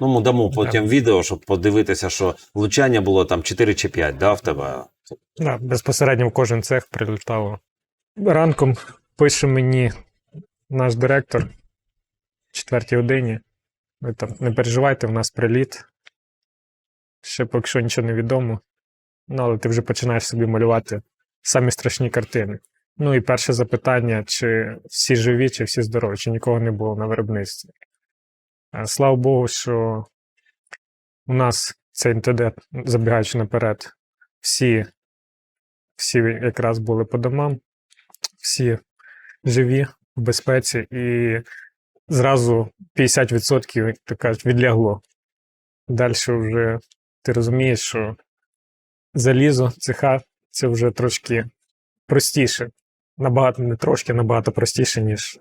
Ну, ми дамо потім відео, щоб подивитися, що влучання було там 4 чи 5, да, в тебе? Да, безпосередньо в кожен цех прилітало. Ранком пише мені наш директор в четвертій годині. Ви там не переживайте, в нас приліт. Ще поки що нічого не відомо. Ну, але ти вже починаєш собі малювати самі страшні картини. Ну і перше запитання: чи всі живі, чи всі здорові, чи нікого не було на виробництві. Е, Слава Богу, що у нас цей інцидент, забігаючи наперед, всі всі якраз були по домам, всі живі, в безпеці, і зразу 50%, як кажуть, відлягло. Далі вже ти розумієш, що залізо, цеха це вже трошки простіше. Набагато не трошки, набагато простіше, ніж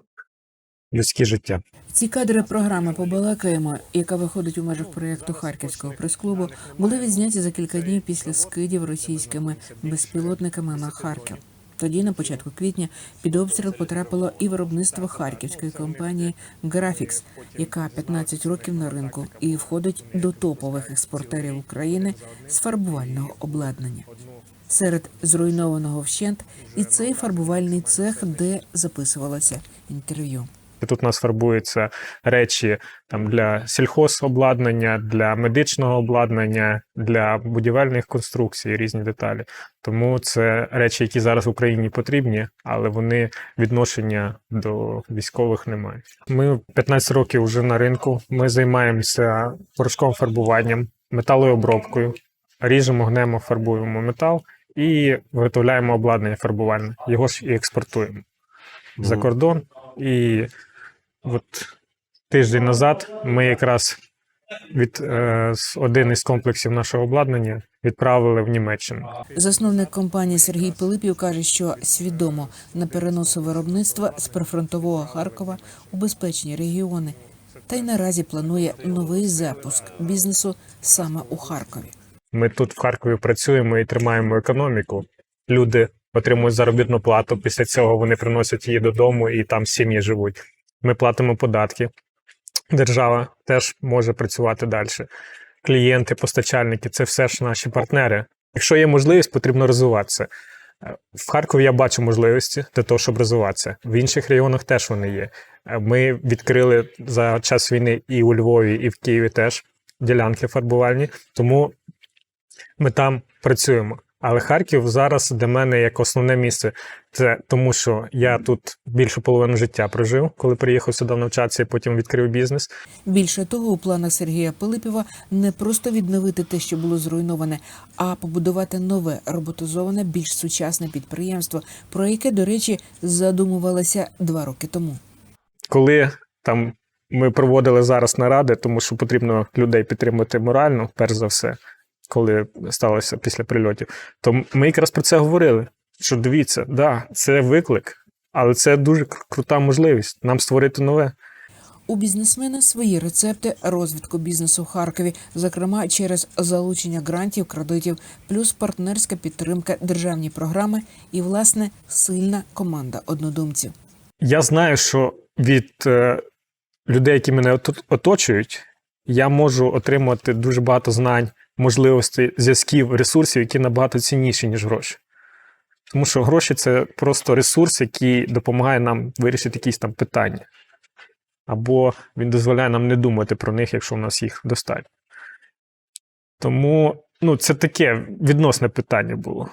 людське життя. Ці кадри програми Побалакаємо, яка виходить у межах проєкту Харківського прес-клубу, були відзняті за кілька днів після скидів російськими безпілотниками на Харків. Тоді, на початку квітня, під обстріл потрапило і виробництво харківської компанії Graphics, яка 15 років на ринку і входить до топових експортерів України з фарбувального обладнання. Серед зруйнованого вщент і цей фарбувальний цех, де записувалося інтерв'ю. І Тут у нас фарбуються речі там для сільхозобладнання, для медичного обладнання, для будівельних конструкцій, різні деталі. Тому це речі, які зараз в Україні потрібні, але вони відношення до військових не мають. Ми 15 років вже на ринку. Ми займаємося порошковим фарбуванням, металообробкою, ріжемо, гнемо, фарбуємо метал і виготовляємо обладнання фарбувальне. Його ж і експортуємо за кордон. І от тиждень назад ми якраз від е, один із комплексів нашого обладнання відправили в Німеччину. Засновник компанії Сергій Пилипів каже, що свідомо не переносив виробництва з прифронтового Харкова у безпечні регіони, та й наразі планує новий запуск бізнесу саме у Харкові. Ми тут в Харкові працюємо і тримаємо економіку. Люди отримують заробітну плату. Після цього вони приносять її додому і там сім'ї живуть. Ми платимо податки. Держава теж може працювати далі. Клієнти, постачальники це все ж наші партнери. Якщо є можливість, потрібно розвиватися. Е, В Харкові я бачу можливості для того, щоб розвиватися. В інших регіонах теж вони є. Е, Ми відкрили за час війни і у Львові, і в Києві теж ділянки фарбувальні. Тому ми там працюємо. Але Харків зараз для мене як основне місце. Це тому, що я тут більшу половину життя прожив, коли приїхав сюди навчатися і потім відкрив бізнес. Більше того, у планах Сергія Пилипєва не просто відновити те, що було зруйноване, а побудувати нове роботизоване, більш сучасне підприємство, про яке, до речі, задумувалося два роки тому. Коли там ми проводили зараз наради, тому що потрібно людей підтримати морально, перш за все, коли сталося після прильотів, то ми якраз про це говорили. Що дивіться, да, це виклик, але це дуже крута можливість нам створити нове. У бізнесмена свої рецепти розвитку бізнесу в Харкові, зокрема через залучення грантів, кредитів, плюс партнерська підтримка, державні програми і власне сильна команда однодумців. Я знаю, що від е, людей, які мене ото- оточують, я можу отримати дуже багато знань, можливостей, зв'язків, ресурсів, які набагато цінніші, ніж гроші. Тому що гроші це просто ресурс, який допомагає нам вирішити якісь там питання. Або він дозволяє нам не думати про них, якщо в нас їх достатньо. Тому ну, це таке відносне питання було.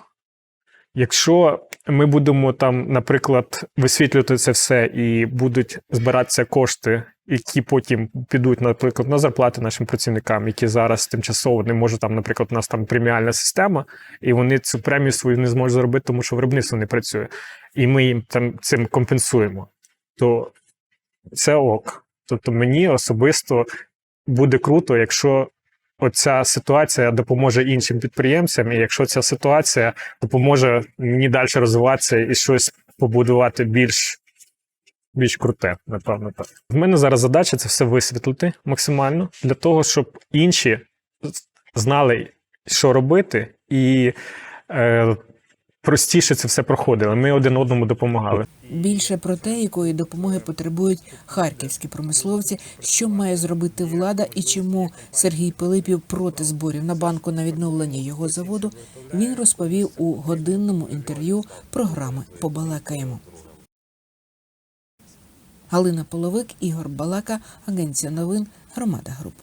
Якщо ми будемо там, наприклад, висвітлювати це все і будуть збиратися кошти, які потім підуть, наприклад, на зарплати нашим працівникам, які зараз тимчасово не можуть там, наприклад, у нас там преміальна система, і вони цю премію свою не зможуть зробити, тому що виробництво не працює, і ми їм там цим компенсуємо, то це ок. Тобто мені особисто буде круто, якщо оця ситуація допоможе іншим підприємцям, і якщо ця ситуація допоможе мені далі розвиватися і щось побудувати більш, більш круте, напевно так. В мене зараз задача це все висвітлити максимально для того, щоб інші знали, що робити, і е, простіше це все проходило. Ми один одному допомагали. Більше про те, якої допомоги потребують харківські промисловці, що має зробити влада і чому Сергій Пилипів проти зборів на банку на відновлення його заводу, він розповів у годинному інтерв'ю програми Побалакаємо. Галина Половик, Ігор Балака, Агенція новин, Громада Груп.